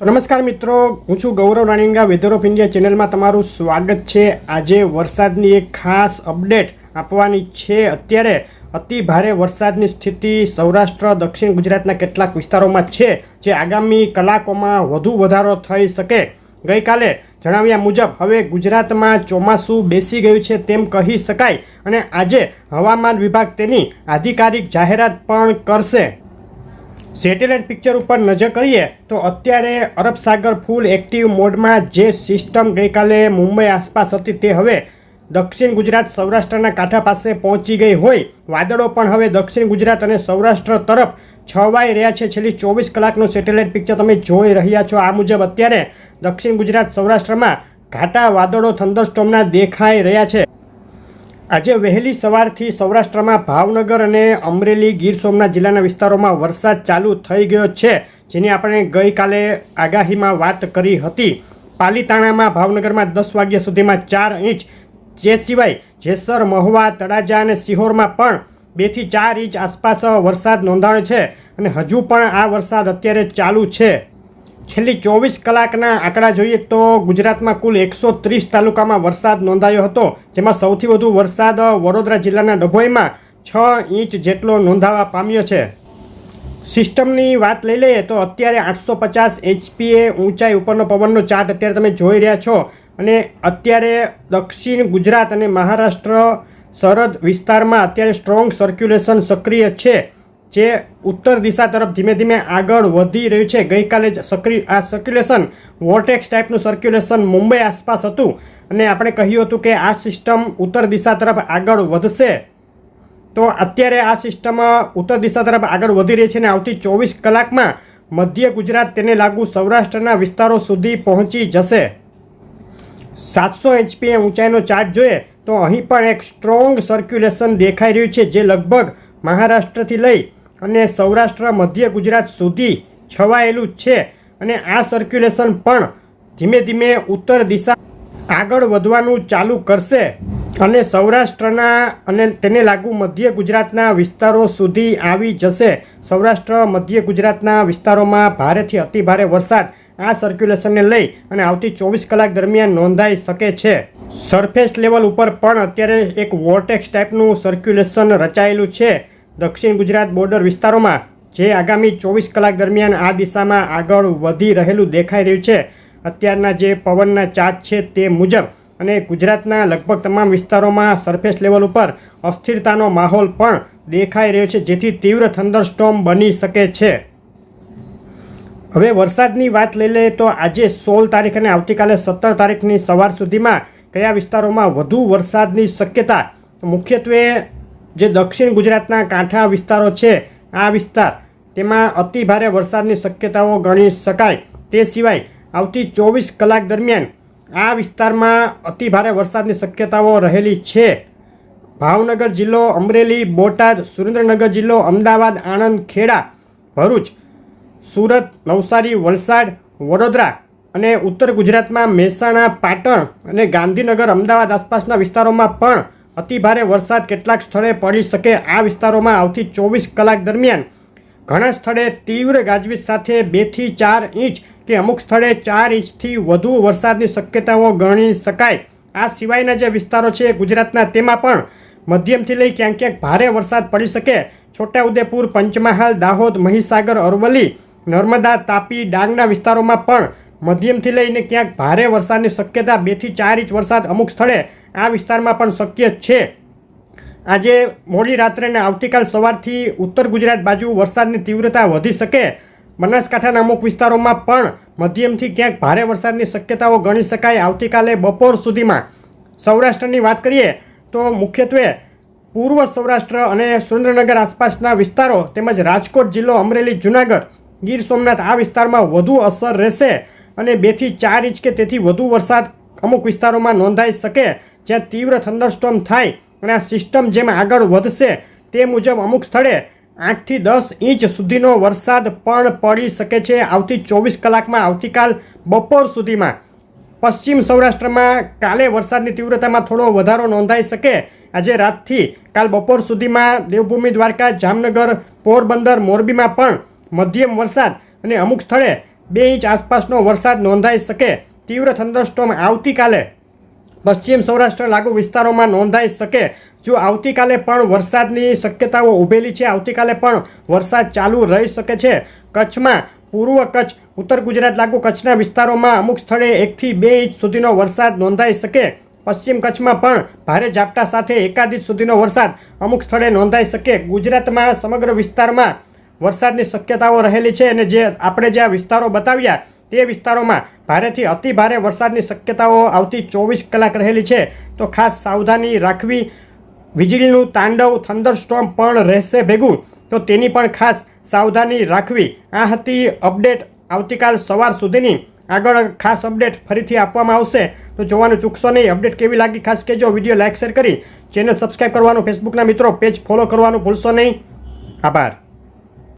નમસ્કાર મિત્રો, હું છું Gaurav Raninga, weather of India ચેનલમાં તમારું સ્વાગત છે. આજે વરસાદની એક ખાસ અપડેટ આપવાની છે. અત્યારે અતિ ભારે વરસાદની સ્થિતિ સૌરાષ્ટ્ર, દક્ષિણ ગુજરાતના કેટલાક વિસ્તારોમાં છે, જે આગામી કલાકોમાં વધુ વધારો થઈ શકે. ગઈકાલે જણાવ્યા મુજબ, હવે ગુજરાતમાં ચોમાસું બેસી ગયું છે તેમ કહી શકાય અને આજે હવામાન વિભાગ તેની આધિકારિક જાહેરાત પણ કરશે. સેટેલાઇટ પિક્ચર ઉપર નજર કરીએ તો અત્યારે અરબ સાગર ફૂલ એક્ટિવ મોડમાં જે સિસ્ટમ ગઈકાલે મુંબઈ આસપાસ હતી તે હવે દક્ષિણ ગુજરાત સૌરાષ્ટ્રના કાંઠા પાસે પહોંચી ગઈ હોય. વાદળો પણ હવે દક્ષિણ ગુજરાત અને સૌરાષ્ટ્ર તરફ છવાઈ રહ્યા છે. છેલ્લી ચોવીસ કલાકનું સેટેલાઇટ પિક્ચર તમે જોઈ રહ્યા છો. આ મુજબ અત્યારે દક્ષિણ ગુજરાત સૌરાષ્ટ્રમાં ઘાટા વાદળો થંડરસ્ટોમના દેખાઈ રહ્યા છે. આજે વહેલી સવારથી સૌરાષ્ટ્રમાં ભાવનગર અને અમરેલી ગીર સોમનાથ જિલ્લાના વિસ્તારોમાં વરસાદ ચાલુ થઈ ગયો છે, જેની આપણે ગઈકાલે આગાહીમાં વાત કરી હતી. પાલીતાણામાં ભાવનગરમાં દસ વાગ્યા સુધીમાં ચાર ઇંચ, જે સિવાય જેસર, મહુવા, તળાજા અને સિહોરમાં પણ બેથી ચાર ઇંચ આસપાસ વરસાદ નોંધાયો છે અને હજુ પણ આ વરસાદ અત્યારે ચાલુ છે. છેલ્લી ચોવીસ કલાકના આંકડા જોઈએ તો ગુજરાતમાં કુલ એકસો ત્રીસ તાલુકામાં વરસાદ નોંધાયો હતો, જેમાં સૌથી વધુ વરસાદ વડોદરા જિલ્લાના ડભોઈમાં છ ઇંચ જેટલો નોંધાવા પામ્યો છે. સિસ્ટમની વાત લઈ લઈએ તો અત્યારે આઠસો પચાસ એચપીએ ઊંચાઈ ઉપરનો પવનનો ચાર્ટ અત્યારે તમે જોઈ રહ્યા છો અને અત્યારે દક્ષિણ ગુજરાત અને મહારાષ્ટ્ર સરહદ વિસ્તારમાં અત્યારે સ્ટ્રોંગ સર્ક્યુલેશન સક્રિય છે. જે ઉત્તર દિશા તરફ ધીમે ધીમે આગળ વધી રહ્યું છે. ગઈકાલે જ સક્રિય આ સર્ક્યુલેશન વોર્ટેક્સ ટાઈપનું સર્ક્યુલેશન મુંબઈ આસપાસ હતું. અને આપણે કહ્યું હતું કે આ સિસ્ટમ ઉત્તર દિશા તરફ આગળ વધશે. તો અત્યારે આ સિસ્ટમ ઉત્તર દિશા તરફ આગળ વધી રહી છે અને આવતી ચોવીસ કલાકમાં મધ્ય ગુજરાત તેને લાગુ સૌરાષ્ટ્રના વિસ્તારો સુધી પહોંચી જશે. સાતસો એચપીએ ઊંચાઈનો ચાર્ટ જોઈએ તો અહીં પણ એક સ્ટ્રોંગ સર્ક્યુલેશન દેખાઈ રહ્યું છે, જે લગભગ મહારાષ્ટ્રથી લઈ અને સૌરાષ્ટ્ર, મધ્ય ગુજરાત સુધી છવાયેલું છે. અને આ સર્ક્યુલેશન પણ ધીમે ધીમે ઉત્તર દિશા આગળ વધવાનું ચાલુ કરશે. અને સૌરાષ્ટ્રના અને તેને લાગુ મધ્ય ગુજરાતના વિસ્તારો સુધી આવી જશે. સૌરાષ્ટ્ર, મધ્ય ગુજરાતના વિસ્તારોમાં ભારેથી અતિભારે વરસાદ આ સર્ક્યુલેશનને લઈ અને આવતી ચોવીસ કલાક દરમિયાન નોંધાઈ શકે છે. સરફેસ લેવલ ઉપર પણ અત્યારે એક વોર્ટેક્સ ટાઈપનું સર્ક્યુલેશન રચાયેલું છે. દક્ષિણ ગુજરાત બોર્ડર વિસ્તારોમાં જે આગામી ચોવીસ કલાક દરમિયાન આ દિશામાં આગળ વધી રહેલું દેખાઈ રહ્યું છે. અત્યારના જે પવનના ચાર્ટ છે તે મુજબ અને ગુજરાતના લગભગ તમામ વિસ્તારોમાં સરફેસ લેવલ ઉપર અસ્થિરતાનો માહોલ પણ દેખાઈ રહ્યો છે, જેથી તીવ્ર થંડરસ્ટોમ બની શકે છે. હવે વરસાદની વાત લઈ લઈએ તો આજે સોળ તારીખ અને આવતીકાલે સત્તર તારીખની સવાર સુધીમાં કયા વિસ્તારોમાં વધુ વરસાદની શક્યતા? મુખ્યત્વે જે દક્ષિણ ગુજરાતના કાંઠા વિસ્તારો છે, આ વિસ્તાર, તેમાં અતિ ભારે વરસાદની શક્યતાઓ ગણી શકાય. તે સિવાય, આવતી ચોવીસ કલાક દરમિયાન, આ વિસ્તારમાં અતિ ભારે વરસાદની શક્યતાઓ રહેલી છે. ભાવનગર જિલ્લો અમરેલી, બોટાદ, સુરેન્દ્રનગર જિલ્લો, અમદાવાદ, આણંદ, ખેડા, ભરૂચ, સુરત, નવસારી, વલસાડ, વડોદરા અને ઉત્તર ગુજરાતમાં મહેસાણા, પાટણ અને ગાંધીનગર, અમદાવાદ આસપાસના વિસ્તારોમાં પણ અતિભારે વરસાદ કેટલાક સ્થળે પડી શકે આ વિસ્તારોમાં આવતી ચોવીસ કલાક દરમિયાન. ઘણા સ્થળે તીવ્ર ગાજવીજ સાથે બેથી ચાર ઇંચ કે અમુક સ્થળે ચાર ઇંચથી વધુ વરસાદની શક્યતાઓ ગણી શકાય. આ સિવાયના જે વિસ્તારો છે ગુજરાતના તેમાં પણ મધ્યમથી લઈ ક્યાંક ક્યાંક ભારે વરસાદ પડી શકે. છોટાઉદેપુર, પંચમહાલ, દાહોદ, મહીસાગર, અરવલ્લી, નર્મદા, તાપી, ડાંગના વિસ્તારોમાં પણ મધ્યમથી લઈને ક્યાંક ભારે વરસાદની શક્યતા બેથી ચાર ઇંચ વરસાદ અમુક સ્થળે આ વિસ્તારમાં પણ શક્ય છે. આજે મોડી રાત્રે અને આવતીકાલ સવારથી ઉત્તર ગુજરાત બાજુ વરસાદની તીવ્રતા વધી શકે. બનાસકાંઠાના અમુક વિસ્તારોમાં પણ મધ્યમથી ક્યાંક ભારે વરસાદની શક્યતાઓ ગણી શકાય. આવતીકાલે બપોર સુધીમાં સૌરાષ્ટ્રની વાત કરીએ તો મુખ્યત્વે પૂર્વ સૌરાષ્ટ્ર અને સુરેન્દ્રનગર આસપાસના વિસ્તારો તેમજ રાજકોટ જિલ્લો, અમરેલી, જુનાગઢ, ગીર સોમનાથ આ વિસ્તારમાં વધુ અસર રહેશે. અને બેથી ચાર ઇંચ કે તેથી વધુ વરસાદ અમુક વિસ્તારોમાં નોંધાઈ શકે, જ્યાં તીવ્ર થંડરસ્ટોમ થાય અને આ સિસ્ટમ જેમ આગળ વધશે તે મુજબ અમુક સ્થળે આઠથી દસ ઇંચ સુધીનો વરસાદ પણ પડી શકે છે આવતી ચોવીસ કલાકમાં આવતીકાલ બપોર સુધીમાં. પશ્ચિમ સૌરાષ્ટ્રમાં કાલે વરસાદની તીવ્રતામાં થોડો વધારો નોંધાઈ શકે. આજે રાતથી કાલ બપોર સુધીમાં દેવભૂમિ દ્વારકા, જામનગર, પોરબંદર, મોરબીમાં પણ મધ્યમ વરસાદ અને અમુક સ્થળે બે ઇંચ આસપાસનો વરસાદ નોંધાઈ શકે. તીવ્ર થંડરસ્ટોમ આવતીકાલે પશ્ચિમ સૌરાષ્ટ્ર લાગુ વિસ્તારોમાં નોંધાઈ શકે. જો આવતીકાલે પણ વરસાદની શક્યતાઓ ઊભેલી છે, આવતીકાલે પણ વરસાદ ચાલુ રહી શકે છે. કચ્છમાં પૂર્વ કચ્છ, ઉત્તર ગુજરાત લાગુ કચ્છના વિસ્તારોમાં અમુક સ્થળે એકથી બે ઇંચ સુધીનો વરસાદ નોંધાઈ શકે. પશ્ચિમ કચ્છમાં પણ ભારે ઝાપટા સાથે એકાદ ઇંચ સુધીનો વરસાદ અમુક સ્થળે નોંધાઈ શકે. ગુજરાતમાં સમગ્ર વિસ્તારમાં વરસાદની શક્યતાઓ રહેલી છે અને જે આપણે જે આ વિસ્તારો બતાવ્યા તે વિસ્તારોમાં ભારેથી અતિ ભારે વરસાદની શક્યતાઓ આવતી ચોવીસ કલાક રહેલી છે. તો ખાસ સાવધાની રાખવી. વીજળીનું તાંડવ, થંડરસ્ટોર્મ પણ રહેશે ભેગું. તો તેની પણ ખાસ સાવધાની રાખવી. આ હતી અપડેટ આવતીકાલ સવાર સુધીની. આગળ ખાસ અપડેટ ફરીથી આપવામાં આવશે. તો જોવાનું ચૂકશો નહીં. અપડેટ કેવી લાગી ખાસ કહેજો. વીડિયો લાઇક, શેર કરી. ચેનલ સબસ્ક્રાઈબ કરવાનું, ફેસબુકના મિત્રો પેજ ફોલો કરવાનું ભૂલશો નહીં. આભાર.